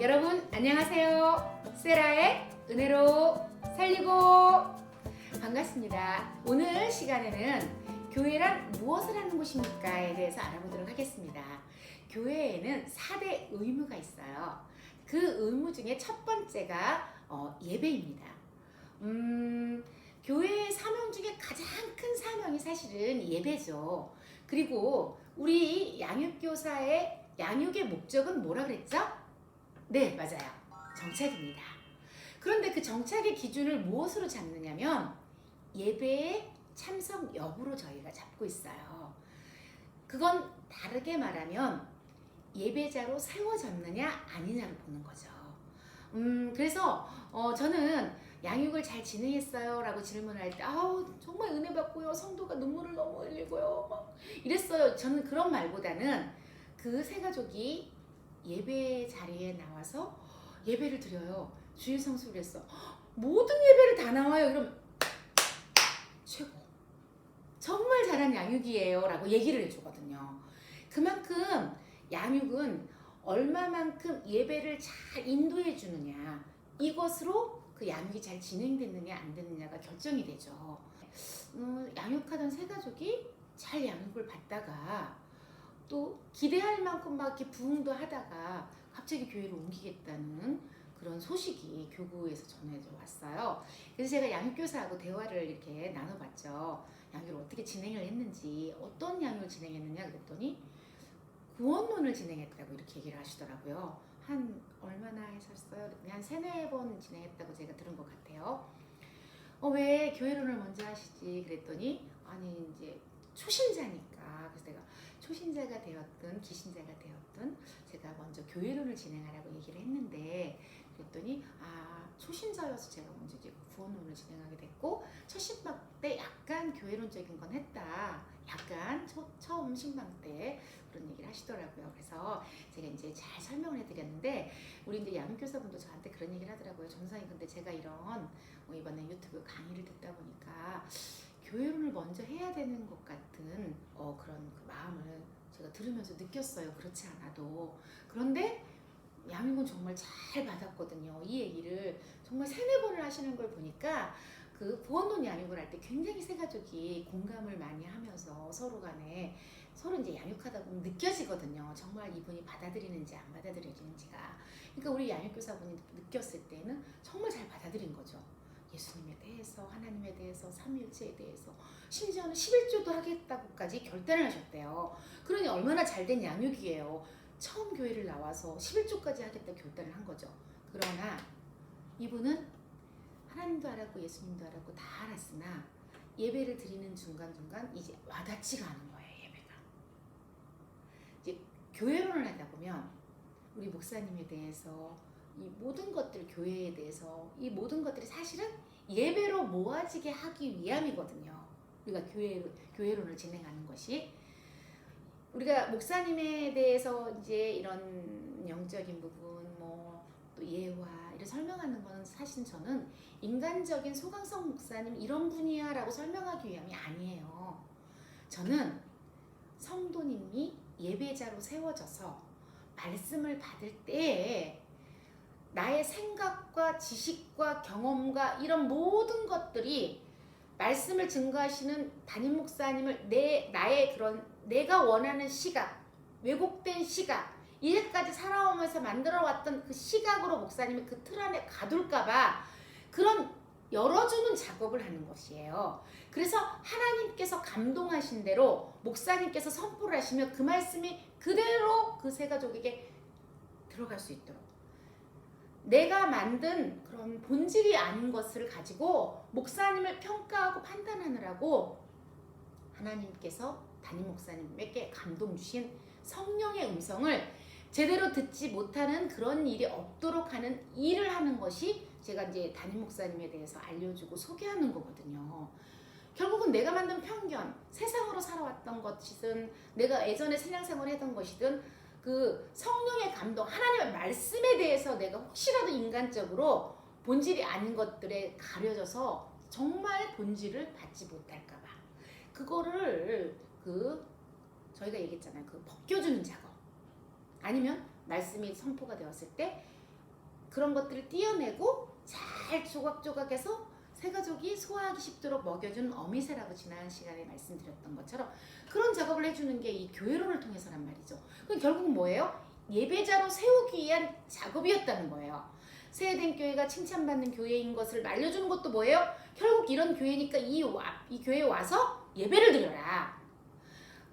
여러분 안녕하세요. 세라의 은혜로 살리고 반갑습니다. 오늘 시간에는 교회란 무엇을 하는 곳입니까에 대해서 알아보도록 하겠습니다. 교회에는 4대 의무가 있어요. 그 의무 중에 첫 번째가 어, 예배입니다. 음, 교회의 사명 중에 가장 큰 사명이 사실은 예배죠. 그리고 우리 양육교사의 양육의 목적은 뭐라 그랬죠? 네, 맞아요. 정착입니다. 그런데 그 정착의 기준을 무엇으로 잡느냐면 예배의 참석 여부로 저희가 잡고 있어요. 그건 다르게 말하면 예배자로 세워졌느냐 아니냐를 보는 거죠. 음, 그래서 어, 저는 양육을 잘 진행했어요 라고 질문할 때 아우 정말 은혜 받고요 성도가 눈물을 너무 흘리고요 막 이랬어요 저는 그런 말보다는 그 세 가족이 예배 자리에 나와서 예배를 드려요. 주일 성수를 했어 모든 예배를 다 나와요. 그럼 최고. 정말 잘한 양육이에요 라고 얘기를 해주거든요. 그만큼 양육은 얼마만큼 예배를 잘 인도해 주느냐 이것으로 그 양육이 잘 진행됐느냐 안 됐느냐가 결정이 되죠. 음, 양육하던 세 가족이 잘 양육을 받다가 또 기대할 만큼 막 이렇게 부흥도 하다가 갑자기 교회로 옮기겠다는 그런 소식이 교구에서 전해져 왔어요. 그래서 제가 양육교사하고 대화를 이렇게 나눠봤죠. 양육을 어떻게 진행을 했는지, 어떤 양육을 진행했느냐 그랬더니 구원론을 진행했다고 이렇게 얘기를 하시더라고요. 한 얼마나 했었어요? 한 세네 번 진행했다고 제가 들은 것 같아요. 어, 왜 교회론을 먼저 하시지? 그랬더니 아니 이제 초신자니까 그래서 내가 초신자가 되었든 기신자가 되었든 제가 먼저 교회론을 진행하라고 얘기를 했는데 그랬더니 아 초신자여서 제가 먼저 이제 구원론을 진행하게 됐고 첫 신방 때 약간 교회론적인 건 했다. 약간 초, 처음 신방 때 그런 얘기를 하시더라고요. 그래서 제가 이제 잘 설명을 해드렸는데 우리 이제 양육교사분도 저한테 그런 얘기를 하더라고요. 전사님 근데 제가 이런 뭐 이번에 유튜브 강의를 듣다 보니까 교회론을 먼저 해야 되는 것 같은 어, 그런 그 마음을 제가 들으면서 느꼈어요. 그렇지 않아도 그런데 양육은 정말 잘 받았거든요. 이 얘기를 정말 세네 번을 하시는 걸 보니까 그 구원론 양육을 할 때 굉장히 세 가족이 공감을 많이 하면서 서로 간에 서로 이제 양육하다 보면 느껴지거든요. 정말 이분이 받아들이는지 안 받아들이는지가. 그러니까 우리 양육교사분이 느꼈을 때는 정말 잘 받아들인 거죠. 예수님에 대해서, 하나님에 대해서, 삼위일체에 대해서, 심지어는 11조도 하겠다고까지 결단을 하셨대요. 그러니 얼마나 잘된 양육이에요. 처음 교회를 나와서 11조까지 하겠다 결단을 한 거죠. 그러나 이분은 하나님도 알았고 예수님도 알았고 다 알았으나 예배를 드리는 중간중간 이제 와닿지가 않은 거예요, 예배가. 이제 교회론을 하다 보면 우리 목사님에 대해서 이 모든 것들 교회에 대해서 이 모든 것들이 사실은 예배로 모아지게 하기 위함이거든요. 우리가 교회 교회론을 진행하는 것이 우리가 목사님에 대해서 이제 이런 영적인 부분 뭐 또 예화 이런 설명하는 거는 사실 저는 인간적인 소강성 목사님 이런 분이야라고 설명하기 위함이 아니에요. 저는 성도님이 예배자로 세워져서 말씀을 받을 때에 나의 생각과 지식과 경험과 이런 모든 것들이 말씀을 증거하시는 담임 목사님을 내 나의 그런 내가 원하는 시각, 왜곡된 시각, 이제까지 살아오면서 만들어왔던 그 시각으로 목사님이 그 틀 안에 가둘까봐 그런 열어주는 작업을 하는 것이에요. 그래서 하나님께서 감동하신 대로 목사님께서 선포를 하시면 그 말씀이 그대로 그 세 가족에게 들어갈 수 있도록 내가 만든 그런 본질이 아닌 것을 가지고 목사님을 평가하고 판단하느라고 하나님께서 담임 목사님에게 감동 주신 성령의 음성을 제대로 듣지 못하는 그런 일이 없도록 하는 일을 하는 것이 제가 이제 담임 목사님에 대해서 알려주고 소개하는 거거든요. 결국은 내가 만든 편견, 세상으로 살아왔던 것이든 내가 예전에 신앙생활 했던 것이든 그 성령의 감동, 하나님의 말씀에 대해서 내가 혹시라도 인간적으로 본질이 아닌 것들에 가려져서 정말 본질을 받지 못할까봐 그거를 그 저희가 얘기했잖아요. 그 벗겨주는 작업. 아니면 말씀이 선포가 되었을 때 그런 것들을 띄어내고 잘 조각조각해서 새 가족이 소화하기 쉽도록 먹여주는 어미새라고 지난 시간에 말씀드렸던 것처럼 그런 작업을 해주는 게 이 교회론을 통해서란 말이죠. 그럼 결국 뭐예요? 예배자로 세우기 위한 작업이었다는 거예요. 세해된 교회가 칭찬받는 교회인 것을 알려주는 것도 뭐예요? 결국 이런 교회니까 이, 와, 이 교회에 와서 예배를 드려라.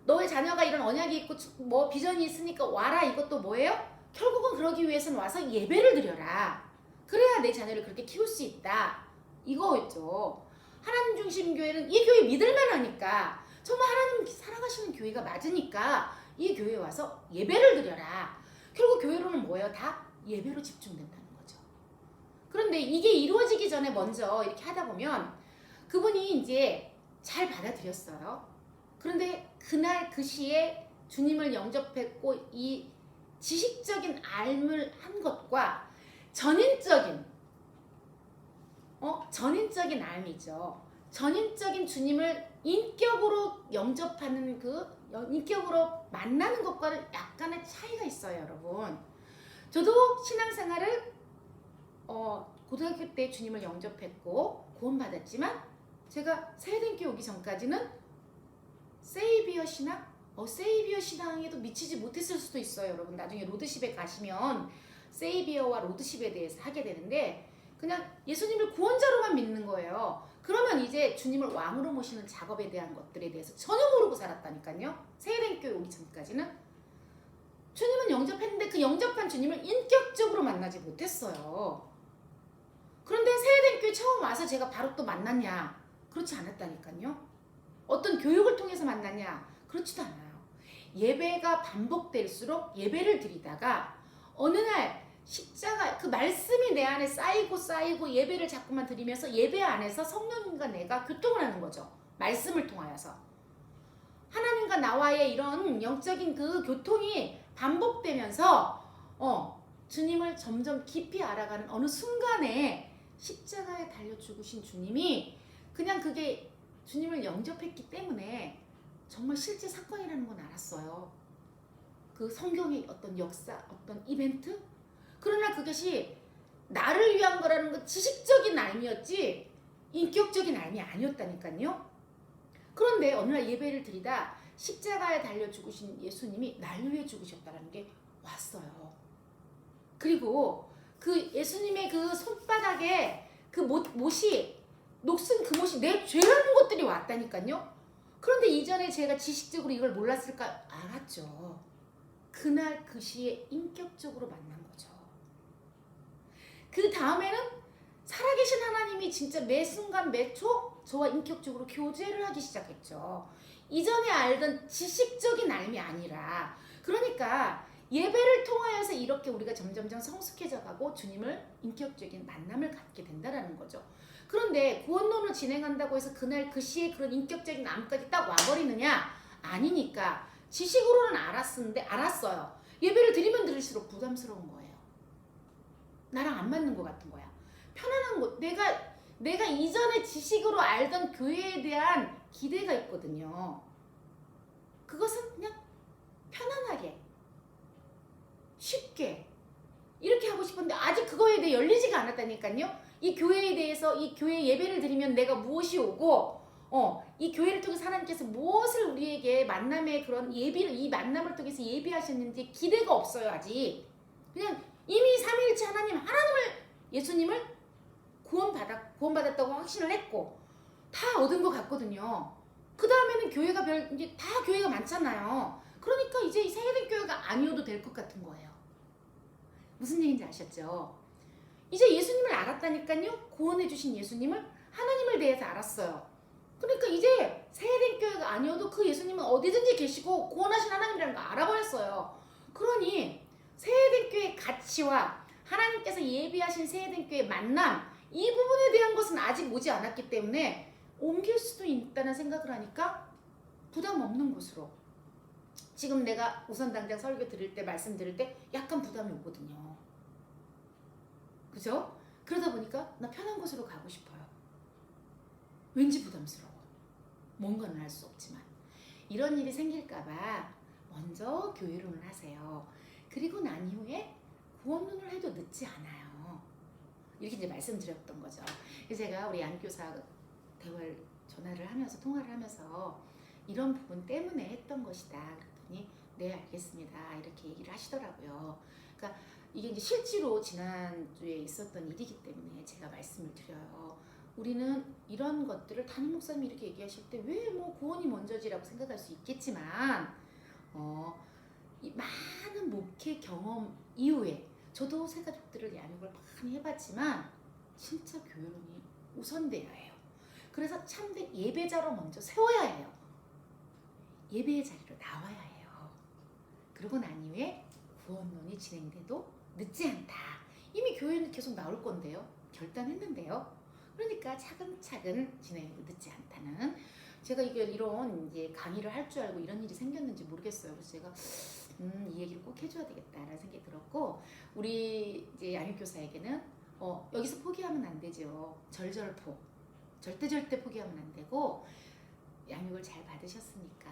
너의 자녀가 이런 언약이 있고 뭐 비전이 있으니까 와라 이것도 뭐예요? 결국은 그러기 위해서는 와서 예배를 드려라. 그래야 내 자녀를 그렇게 키울 수 있다. 이거였죠. 하나님 중심 교회는 이 교회 믿을만 하니까 정말 하나님 사랑하시는 교회가 맞으니까 이 교회에 와서 예배를 드려라. 결국 교회로는 뭐예요? 다 예배로 집중된다는 거죠. 그런데 이게 이루어지기 전에 먼저 이렇게 하다 보면 그분이 이제 잘 받아들였어요. 그런데 그날 그 시에 주님을 영접했고 이 지식적인 알을 한 것과 전인적인 어 전인적인 알이죠. 전인적인 주님을 인격으로 영접하는 그 인격으로 만나는 것과는 약간의 차이가 있어요, 여러분. 저도 신앙생활을 어, 고등학교 때 주님을 영접했고 구원받았지만 제가 세대교 오기 전까지는 세이비어 신앙, 어, 세이비어 신앙에도 미치지 못했을 수도 있어요, 여러분. 나중에 로드십에 가시면 세이비어와 로드십에 대해서 하게 되는데 그냥 예수님을 구원자로만 믿는 거예요. 그러면 이제 주님을 왕으로 모시는 작업에 대한 것들에 대해서 전혀 모르고 살았다니까요. 세례교회 오기 전까지는 주님은 영접했는데 그 영접한 주님을 인격적으로 만나지 못했어요. 그런데 세례교회 처음 와서 제가 바로 또 만났냐? 그렇지 않았다니까요. 어떤 교육을 통해서 만났냐? 그렇지도 않아요. 예배가 반복될수록 예배를 드리다가 어느 날 십자가 그 말씀이 내 안에 쌓이고 쌓이고 예배를 자꾸만 드리면서 예배 안에서 성령님과 내가 교통을 하는 거죠. 말씀을 통하여서 하나님과 나와의 이런 영적인 그 교통이 반복되면서 어 주님을 점점 깊이 알아가는 어느 순간에 십자가에 달려 죽으신 주님이 그냥 그게 주님을 영접했기 때문에 정말 실제 사건이라는 건 알았어요. 그 성경의 어떤 역사, 어떤 이벤트 그러나 그것이 나를 위한 거라는 건 지식적인 알미였지 인격적인 알미 아니었다니까요. 그런데 어느 날 예배를 드리다 십자가에 달려 죽으신 예수님이 날 위해 죽으셨다는 게 왔어요. 그리고 그 예수님의 그 손바닥에 그 못, 못이 녹슨 그 못이 내 죄라는 것들이 왔다니까요. 그런데 이전에 제가 지식적으로 이걸 몰랐을까 알았죠. 그날 그 시에 인격적으로 만난. 그 다음에는 살아계신 하나님이 진짜 매 순간 매 초 저와 인격적으로 교제를 하기 시작했죠. 이전에 알던 지식적인 알미 아니라 그러니까 예배를 통하여서 이렇게 우리가 점점점 성숙해져 가고 주님을 인격적인 만남을 갖게 된다라는 거죠. 그런데 구원론을 진행한다고 해서 그날 그 시에 그런 인격적인 암까지 딱 와버리느냐? 아니니까 지식으로는 알았는데 알았어요. 예배를 드리면 들을수록 부담스러운 거예요. 나랑 안 맞는 것 같은 거야. 편안한 거 내가 내가 이전에 지식으로 알던 교회에 대한 기대가 있거든요. 그것은 그냥 편안하게 쉽게 이렇게 하고 싶은데 아직 그거에 대해 열리지가 않았다니까요. 이 교회에 대해서 이 교회 예배를 드리면 내가 무엇이 오고 어, 이 교회를 통해서 하나님께서 무엇을 우리에게 만남의 그런 예비를 이 만남을 통해서 예비하셨는지 기대가 없어요 아직. 그냥 이미 삼위일체 하나님 하나님을 예수님을 구원받았 구원받았다고 확신을 했고 다 얻은 것 같거든요. 그 다음에는 교회가 별 이제 다 교회가 많잖아요. 그러니까 이제 세계된 교회가 아니어도 될 것 같은 거예요. 무슨 얘기인지 아셨죠? 이제 예수님을 알았다니까요. 구원해 주신 예수님을 하나님을 대해서 알았어요. 그러니까 이제 세계된 교회가 아니어도 그 예수님은 어디든지 계시고 구원하신 하나님이라는 거 알아버렸어요. 그러니 세계된 교회의 가치와 하나님께서 예비하신 세계된 교회의 만남 이 부분에 대한 것은 아직 오지 않았기 때문에 옮길 수도 있다는 생각을 하니까 부담 없는 곳으로 지금 내가 우선 당장 설교 드릴 때 말씀 드릴 때 약간 부담이 오거든요. 그죠? 그러다 보니까 나 편한 곳으로 가고 싶어요. 왠지 부담스러워. 뭔가는 할수 없지만 이런 일이 생길까봐 먼저 교회론을 하세요. 그리고 난 이후에 구원론을 해도 늦지 않아요. 이렇게 이제 말씀드렸던 거죠. 제가 우리 양교사 대화를 전화를 하면서 통화를 하면서 이런 부분 때문에 했던 것이다. 그랬더니 네 알겠습니다. 이렇게 얘기를 하시더라고요. 그러니까 이게 이제 실제로 지난주에 있었던 일이기 때문에 제가 말씀을 드려요. 우리는 이런 것들을 담임 목사님이 이렇게 얘기하실 때 왜 뭐 구원이 먼저지라고 생각할 수 있겠지만 어, 이 많은 목회 경험 이후에 저도 새 가족들을 양육을 많이 해봤지만 진짜 교회론이 우선돼야 해요. 그래서 참된 예배자로 먼저 세워야 해요. 예배의 자리로 나와야 해요. 그러고 난 이후에 구원론이 진행돼도 늦지 않다. 이미 교회는 계속 나올 건데요. 결단했는데요. 그러니까 차근차근 진행해도 늦지 않다는 제가 이게 이런 이제 강의를 할 줄 알고 이런 일이 생겼는지 모르겠어요. 그래서 제가 음, 이 얘기를 꼭 해줘야 되겠다라는 생각이 들었고 우리 이제 양육 교사에게는 어, 여기서 포기하면 안 되죠. 절절포 절대 절대 포기하면 안 되고 양육을 잘 받으셨으니까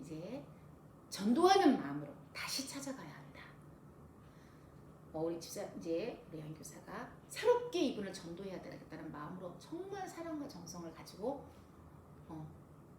이제 전도하는 마음으로 다시 찾아가야 한다. 어, 우리 집사 이제 우리 양교사가 새롭게 이분을 전도해야 되겠다는 마음으로 정말 사랑과 정성을 가지고 어,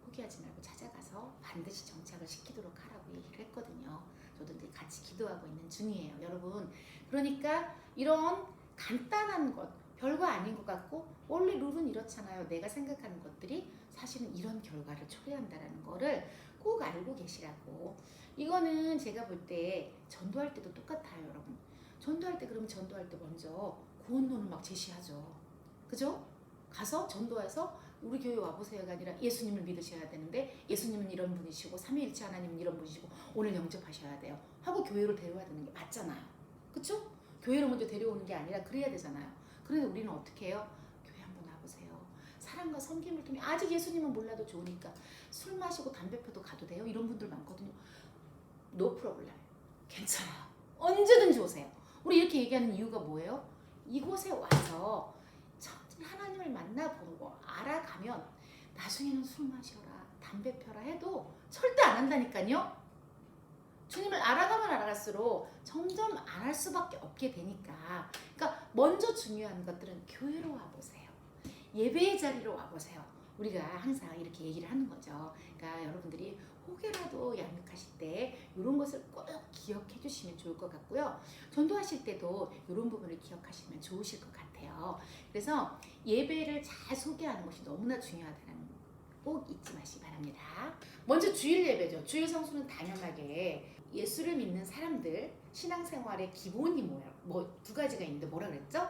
포기하지 말고 찾아가서 반드시 정착을 시키도록 하라고 얘기를 했거든요. 저도 같이 기도하고 있는 중이에요, 여러분. 그러니까 이런 간단한 것, 별거 아닌 것 같고 원래 룰은 이렇잖아요. 내가 생각하는 것들이 사실은 이런 결과를 초래한다라는 거를 꼭 알고 계시라고. 이거는 제가 볼 때 전도할 때도 똑같아요, 여러분. 전도할 때 그러면 전도할 때 먼저 구원론을 막 제시하죠. 그죠? 가서 전도해서 우리 교회 와보세요가 아니라 예수님을 믿으셔야 되는데 예수님은 이런 분이시고 삼위일체 하나님은 이런 분이시고 오늘 영접하셔야 돼요. 하고 교회로 데려와야 되는 게 맞잖아요. 그쵸? 교회로 먼저 데려오는 게 아니라 그래야 되잖아요. 그런데 우리는 어떻게 해요? 교회 한번 와보세요. 사랑과 섬김을 통해 아직 예수님은 몰라도 좋으니까 술 마시고 담배 펴도 가도 돼요. 이런 분들 많거든요. 노 프로블렘. 괜찮아요. 언제든지 오세요. 우리 이렇게 얘기하는 이유가 뭐예요? 이곳에 와서 참 하나님을 만나보고 알아가면 나중에는 술 마셔라, 담배 펴라 해도 절대 안 한다니까요. 주님을 알아가면 알아갈수록 점점 안 할 수밖에 없게 되니까. 그러니까 먼저 중요한 것들은 교회로 와보세요. 예배의 자리로 와보세요. 우리가 항상 이렇게 얘기를 하는 거죠. 그러니까 여러분들이 혹여라도 양육하실 때 이런 것을 꼭 기억해 주시면 좋을 것 같고요. 전도하실 때도 이런 부분을 기억하시면 좋으실 것 같아요. 그래서 예배를 잘 소개하는 것이 너무나 중요하다는 거꼭 잊지 마시기 바랍니다. 먼저 주일 예배죠. 주일 성수는 당연하게 예수를 믿는 사람들 신앙생활의 기본이 뭐예요? 뭐 두 가지가 있는데 뭐라 그랬죠?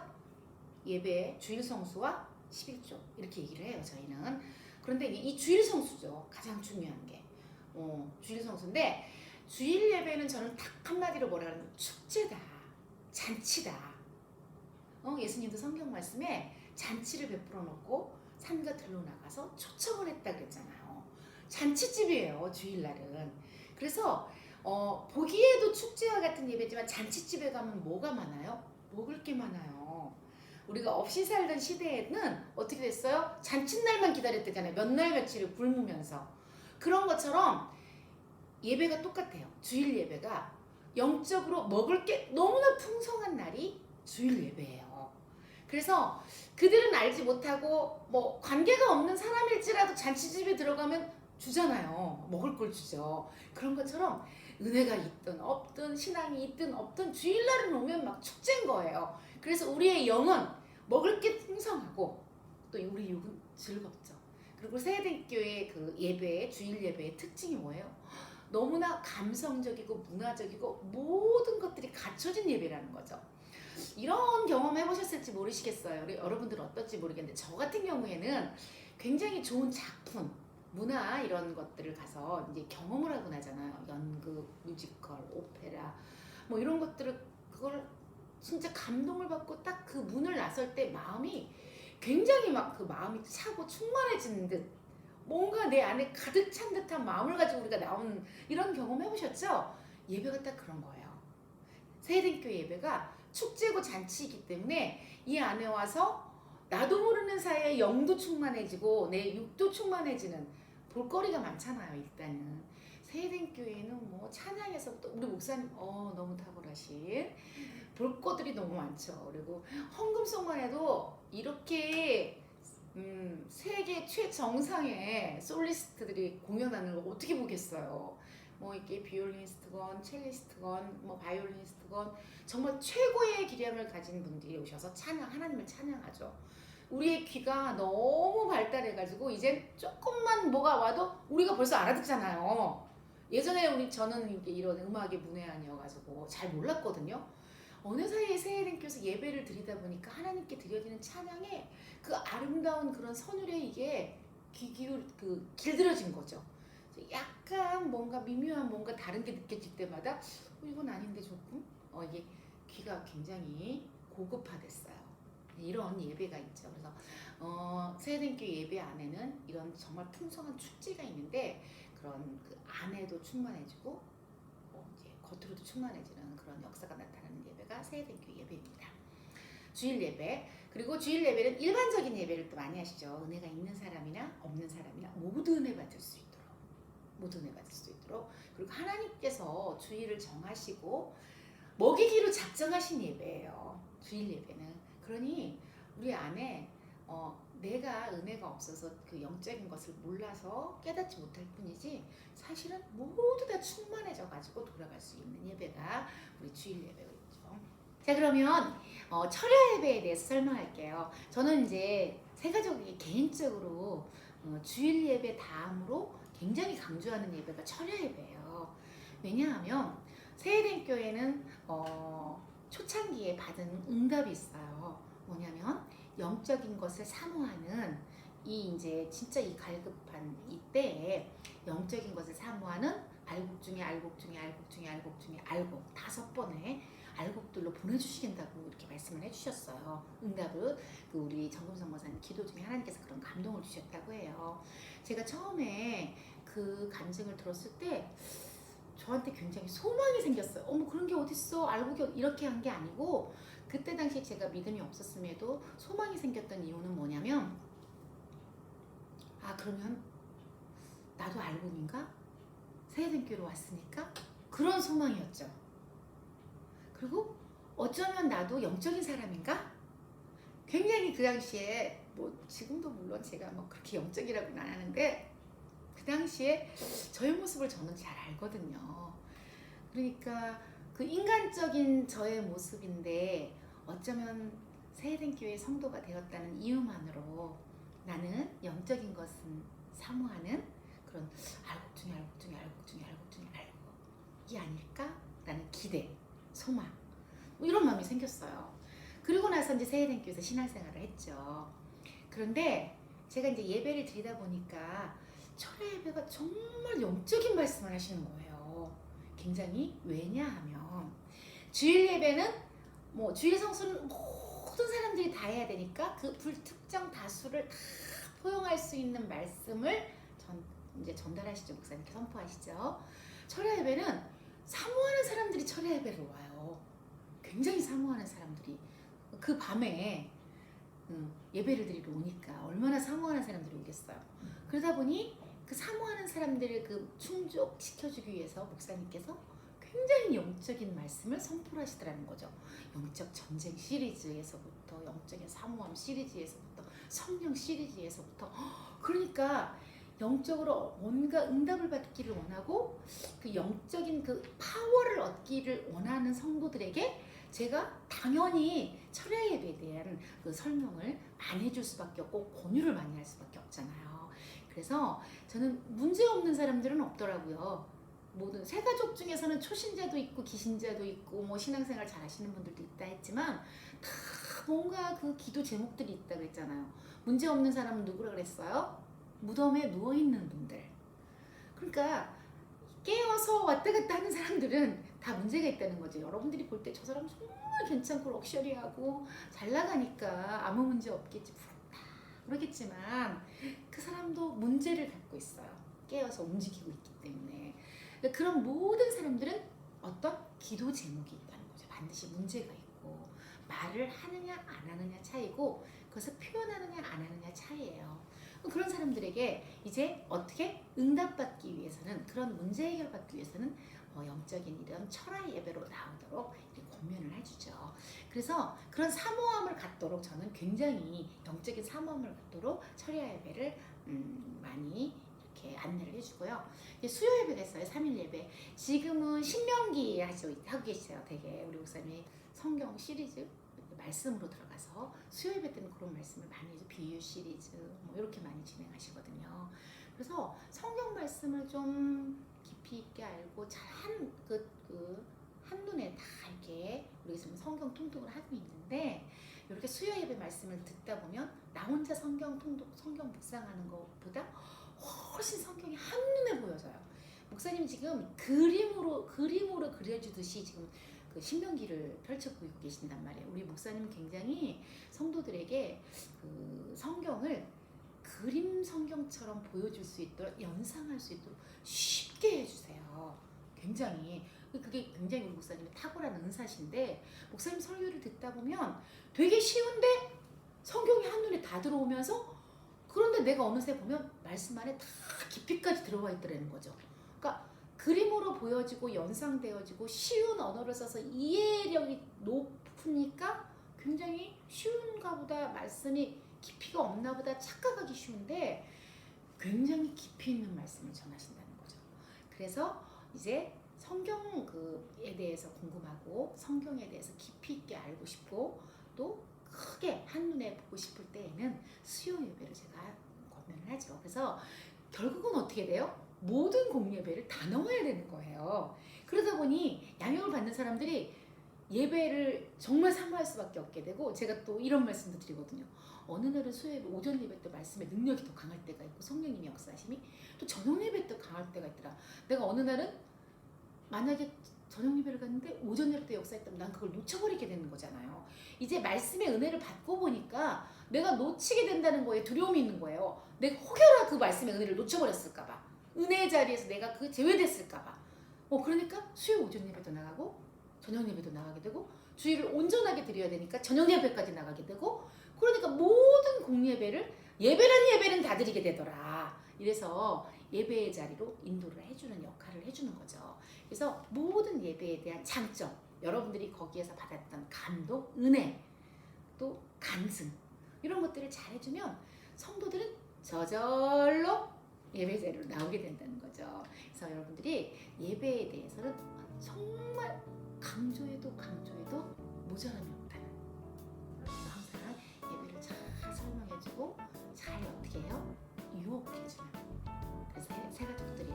예배, 주일 성수와 11조 이렇게 얘기를 해요. 저희는 그런데 이 주일 성수죠. 가장 중요한 게 어, 주일 성수인데 주일 예배는 저는 딱 한마디로 뭐라 그러면 축제다, 잔치다. 어, 예수님도 성경 말씀에 잔치를 베풀어 놓고 산과 들로 나가서 초청을 했다 그랬잖아요. 잔치집이에요 주일날은. 그래서 어, 보기에도 축제와 같은 예배지만 잔치집에 가면 뭐가 많아요? 먹을 게 많아요. 우리가 없이 살던 시대에는 어떻게 됐어요? 잔칫날만 기다렸대잖아요. 몇 날 며칠을 굶으면서. 그런 것처럼 예배가 똑같아요. 주일 예배가 영적으로 먹을 게 너무나 풍성한 날이 주일 예배예요. 그래서 그들은 알지 못하고 뭐 관계가 없는 사람일지라도 잔치집에 들어가면 주잖아요. 먹을 걸 주죠. 그런 것처럼 은혜가 있든 없든 신앙이 있든 없든 주일날은 오면 막 축제인 거예요. 그래서 우리의 영은 먹을 게 풍성하고 또 우리 육은 즐겁죠. 그리고 세대교회 그 예배, 주일 예배의 특징이 뭐예요? 너무나 감성적이고 문화적이고 모든 것들이 갖춰진 예배라는 거죠. 이런 경험 해보셨을지 모르시겠어요. 우리 여러분들은 어떨지 모르겠는데 저 같은 경우에는 굉장히 좋은 작품, 문화 이런 것들을 가서 이제 경험을 하고 나잖아요. 연극, 뮤지컬, 오페라 뭐 이런 것들을 그걸 진짜 감동을 받고 딱 그 문을 나설 때 마음이 굉장히 막 그 마음이 차고 충만해지는 듯 뭔가 내 안에 가득 찬 듯한 마음을 가지고 우리가 나오는 이런 경험 해보셨죠? 예배가 딱 그런 거예요. 세대교회 예배가 축제고 잔치이기 때문에 이 안에 와서 나도 모르는 사이에 영도 충만해지고 내 육도 충만해지는 볼거리가 많잖아요 일단은 세된 교회는 뭐 찬양에서부터 우리 목사님 어 너무 탁월하신 볼거들이 너무 많죠. 그리고 헌금송만 해도 이렇게 음, 세계 최정상의 솔리스트들이 공연하는 걸 어떻게 보겠어요. 뭐 이렇게 비올리니스트건 첼리스트건 뭐 바이올리니스트건 정말 최고의 기량을 가진 분들이 오셔서 찬양 하나님을 찬양하죠. 우리의 귀가 너무 발달해가지고 이제 조금만 뭐가 와도 우리가 벌써 알아듣잖아요. 예전에 우리 저는 이게 이런 음악의 문외한이어가지고 잘 몰랐거든요. 어느 사이에 새해den교에서 예배를 드리다 보니까 하나님께 드려지는 찬양에 그 아름다운 그런 선율에 이게 귀 기울 그 길들여진 거죠. 약간 뭔가 미묘한 뭔가 다른 게 느껴질 때마다 어, 이건 아닌데 조금 어 이게 귀가 굉장히 고급화됐어요. 이런 예배가 있죠. 그래서 어, 세대교 예배 안에는 이런 정말 풍성한 축제가 있는데 그런 그 안에도 충만해지고 어, 이제 겉으로도 충만해지는 그런 역사가 나타나는 예배가 세대교 예배입니다. 주일 예배 그리고 주일 예배는 일반적인 예배를 또 많이 하시죠. 은혜가 있는 사람이나 없는 사람이나 모두 은혜 받을 수 있도록 은혜 받을 수 있도록 그리고 하나님께서 주일을 정하시고 먹이기로 작정하신 예배예요. 주일 예배는 그러니 우리 안에 어, 내가 은혜가 없어서 그 영적인 것을 몰라서 깨닫지 못할 뿐이지 사실은 모두 다 충만해져 가지고 돌아갈 수 있는 예배가 우리 주일 예배겠죠. 자 그러면 어, 철야 예배에 대해서 설명할게요. 저는 이제 세 가족이 개인적으로 어, 주일 예배 다음으로 굉장히 강조하는 예배가 철야 예배예요. 왜냐하면 세eden 교회는 어, 초창기에 받은 응답이 있어요. 뭐냐면 영적인 것을 사모하는 이 이제 진짜 이 갈급한 이때에 영적인 것을 사모하는 알곡 중에 알곡 중에 알곡 중에 알곡 중에 알곡 다섯 번의 알곡들로 보내주시겠다고 이렇게 말씀을 해주셨어요. 응답을 그 우리 정금성 목사님 기도 중에 하나님께서 그런 감동을 주셨다고 해요. 제가 처음에 그 간증을 들었을 때 저한테 굉장히 소망이 생겼어요. 어머 그런 게 어딨어? 알곡이 이렇게 한 게 아니고 그때 당시 제가 믿음이 없었음에도 소망이 생겼던 이유는 뭐냐면 아 그러면 나도 알곡인가? 새해 등교로 왔으니까 그런 소망이었죠. 그리고 어쩌면 나도 영적인 사람인가? 굉장히 그 당시에 뭐 지금도 물론 제가 뭐 그렇게 영적이라고는 안 하는데 그 당시에 저의 모습을 저는 잘 알거든요. 그러니까 그 인간적인 저의 모습인데 어쩌면 세eden 교회 성도가 되었다는 이유만으로 나는 영적인 것은 사모하는 그런 알곡 중에 알곡 중에 알곡 중에 알곡 중에 알곡이 아닐까 라는 기대, 소망 뭐 이런 마음이 생겼어요. 그리고 나서 이제 교회에서 신앙생활을 했죠. 그런데 제가 이제 예배를 드리다 보니까 철의 예배가 정말 영적인 말씀을 하시는 거예요. 굉장히 왜냐하면 주일 예배는 뭐 주일 성수는 모든 사람들이 다 해야 되니까 그 불특정 다수를 다 포용할 수 있는 말씀을 전 이제 전달하시죠 목사님께 선포하시죠. 철야 예배는 사모하는 사람들이 철야 예배를 와요. 굉장히 사모하는 사람들이 그 밤에 음, 예배를 드리러 오니까 얼마나 사모하는 사람들이 오겠어요. 그러다 보니 그 사모하는 사람들을 그 충족시켜주기 위해서 목사님께서 굉장히 영적인 말씀을 선포하시더라는 거죠. 영적 전쟁 시리즈에서부터 영적인 사모함 시리즈에서부터 성령 시리즈에서부터 그러니까 영적으로 뭔가 응답을 받기를 원하고 그 영적인 그 파워를 얻기를 원하는 성도들에게 제가 당연히 예배에 대한 그 설명을 많이 해줄 수밖에 없고 권유를 많이 할 수밖에 없잖아요. 그래서 저는 문제 없는 사람들은 없더라고요. 모든 세 가족 중에서는 초신자도 있고 기신자도 있고 뭐 신앙생활 잘 하시는 분들도 있다 했지만 다 뭔가 그 기도 제목들이 있다 그랬잖아요. 문제 없는 사람은 누구라 그랬어요? 무덤에 누워 있는 분들. 그러니까 깨어서 왔다 갔다 하는 사람들은 다 문제가 있다는 거죠. 여러분들이 볼 때 저 사람 정말 괜찮고 럭셔리하고 잘 나가니까 아무 문제 없겠지 그러겠지만 그 사람도 문제를 갖고 있어요. 깨어서 움직이고 있기 때문에 그러니까 그런 모든 사람들은 어떤 기도 제목이 있다는 거죠. 반드시 문제가 있고 말을 하느냐 안 하느냐 차이고 그것을 표현하느냐 안 하느냐 차이예요. 그런 사람들에게 이제 어떻게 응답받기 위해서는 그런 문제 해결받기 위해서는 어, 영적인 이런 철학 예배로 나오도록 권면을 해주죠. 그래서 그런 사모함을 갖도록 저는 굉장히 영적인 사모함을 갖도록 철야 예배를 음, 많이 이렇게 안내를 해주고요. 수요 예배가 있어요. 3일 예배. 지금은 신명기 하고 계세요. 되게 우리 목사님이 성경 시리즈 말씀으로 들어가서 수요 예배 때는 그런 말씀을 많이 해서 비유 시리즈 뭐 이렇게 많이 진행하시거든요. 그래서 성경 말씀을 좀 깊이 있게 알고 잘한 그 그 한눈에 다 이렇게 우리 지금 성경 통독을 하고 있는데 이렇게 수요 예배 말씀을 듣다 보면 나 혼자 성경 통독 성경 묵상하는 것보다 훨씬 성경이 한눈에 보여져요. 목사님 지금 그림으로 그림으로 그려주듯이 지금 그 신명기를 펼쳐 보이고 계신단 말이에요. 우리 목사님 굉장히 성도들에게 그 성경을 그림 성경처럼 보여줄 수 있도록 연상할 수 있도록 쉽게 해주세요. 굉장히 그게 굉장히 우리 목사님의 탁월한 은사신데 목사님 설교를 듣다 보면 되게 쉬운데 성경이 한눈에 다 들어오면서 그런데 내가 어느새 보면 말씀 안에 다 깊이까지 들어와 있더라는 거죠. 그림으로 보여지고 연상되어지고 쉬운 언어를 써서 이해력이 높으니까 굉장히 쉬운가 보다 말씀이 깊이가 없나 보다 착각하기 쉬운데 굉장히 깊이 있는 말씀을 전하신다는 거죠. 그래서 이제 성경 그에 대해서 궁금하고 성경에 대해서 깊이 있게 알고 싶고 또 크게 한눈에 보고 싶을 때에는 수요 예배를 제가 권면을 하죠. 그래서 결국은 어떻게 돼요? 모든 공예배를 다 넣어야 되는 거예요. 그러다 보니 양육을 받는 사람들이 예배를 정말 사모할 수밖에 없게 되고 제가 또 이런 말씀도 드리거든요. 어느 날은 수요 예배 오전 예배 때 말씀의 능력이 더 강할 때가 있고 성령님의 역사심이 또 저녁 예배 때 강할 때가 있더라. 내가 어느 날은 만약에 저녁 예배를 갔는데 오전 예배 때 역사했다면 난 그걸 놓쳐버리게 되는 거잖아요. 이제 말씀의 은혜를 받고 보니까 내가 놓치게 된다는 거에 두려움이 있는 거예요. 내가 혹여나 그 말씀의 은혜를 놓쳐버렸을까봐. 은혜의 자리에서 내가 그 제외됐을까봐. 어, 그러니까 수요 오전 예배도 나가고 저녁 예배도 나가게 되고 주일을 온전하게 드려야 되니까 저녁 예배까지 나가게 되고 그러니까 모든 공예배를 예배라는 예배는 다 드리게 되더라. 이래서 예배의 자리로 인도를 해주는 역할을 해주는 거죠. 그래서 모든 예배에 대한 장점, 여러분들이 거기에서 받았던 감동, 은혜, 또 간증 이런 것들을 잘 해주면 성도들은 저절로 예배 자리로 나오게 된다는 거죠. 그래서 여러분들이 예배에 대해서는 정말 강조해도 강조해도 모자람이. 그래서 항상 예배를 잘 설명해주고 잘 어떻게 해요? 유혹해주는. 그래서 새- 새 가족들에게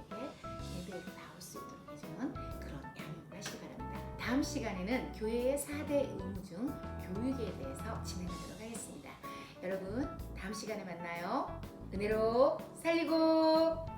예배로 나올 수 있도록 해주는 그런 양육을 하시기 바랍니다. 다음 시간에는 교회의 4대 의무 중 교육에 대해서 진행하도록 하겠습니다. 여러분 다음 시간에 만나요. 은혜로 살리고